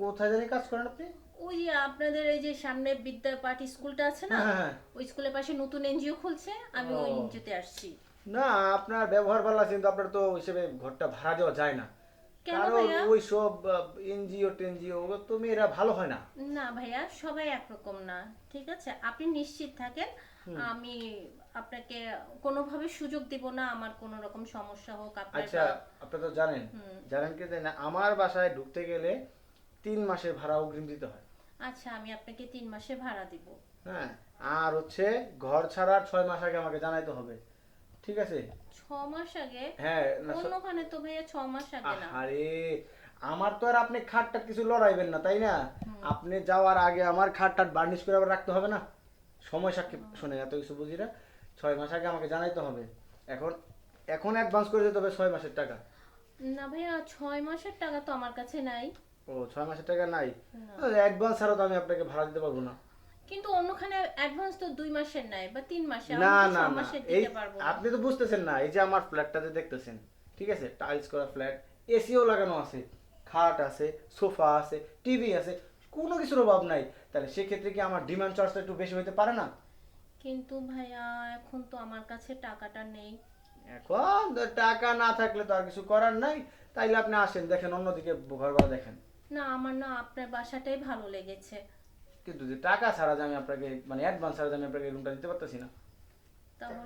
কোথায় জানি কাজ করেন আপনি? ওই আপনাদের এই যে সামনে বিদ্যা পাঠ স্কুলটা আছে না? হ্যাঁ, হ্যাঁ। ওই স্কুলের পাশে নতুন এনজিও খুলছে আমি ওই এনজিওতে আসছি। না আপনার ব্যবহার ভালো আছে কিন্তু আপনার তো হিসেবে ঘরটা ভাড়া দেওয়া যায় না। কারণ ওই সব এনজিও টেনজিও ওগুলো তো মেয়েরা ভালো হয় না। না ভাইয়া সবাই একরকম না ঠিক আছে? আপনি নিশ্চিত থাকেন আমি আপনাকে কোনোভাবে সুযোগ দিব না আমার কোনো রকম সমস্যা হোক আচ্ছা আপনি তো জানেন। জানেন কি না আমার বাসায় ঢুকতে গেলে তিন মাসের ভাড়া অগ্রিম দিতে হয়। আচ্ছা আমি আপনাকে তিন মাসে ভাড়া দিব। হ্যাঁ আর হচ্ছে ঘর ছাড়ার ছয় মাস আগে আমাকে জানাইতে হবে। ঠিক আছে? ছ মাস আগে? হ্যাঁ অন্যখানে তো ভাইয়া ছ মাস আগে না? আরে আমার তো আর আপনি খাটটা কিছু লড়াইবেন না তাই না? আপনি যাওয়ার আগে আমার খাটটা বার্নিশ করে আবার রাখতে হবে না? সময় সাক্ষী শুনে এত কিছু বুঝি না? ছয় মাস আগে আমাকে জানাইতে হবে। এখন এখন অ্যাডভান্স করে দিতে হবে ছয় মাসের টাকা। না ভাইয়া ছয় মাসের টাকা তো আমার কাছে নাই। ও ছয় মাসের টাকা নাই? অ্যাডভান্স ছাড়া তো আমি আপনাকে ভাড়া দিতে পারব না। কিন্তু অন্যখানে অ্যাডভান্স তো দুই মাসের নাই বা তিন মাসের না না এই আপনি তো বুঝতেছেন না এই যে আমার ফ্ল্যাটটাতে দেখতেছেন ঠিক আছে? টাইলস করা ফ্ল্যাট এসিও লাগানো আছে খাট আছে সোফা আছে টিভি আছে কোনো কিছুর অভাব নাই। তাহলে সেক্ষেত্রে কি আমার ডিমান্ড চার্জটা একটু বেশি হইতে পারে না? কিন্তু ভাইয়া এখন তো আমার কাছে টাকাটা নেই। এখন টাকা না থাকলে তো আর কিছু করার নাই। তাইলে আপনি আসেন দেখেন অন্যদিকে ঘর ভাড়া দেখেন। না আমার না আপনার বাসাটাই ভালো লেগেছে। কিন্তু যে টাকা ছাড়া যে আমি আপনাকে মানে অ্যাডভান্স ছাড়া যে আমি আপনাকে রুমটা দিতে পারতেছি না। তাহলে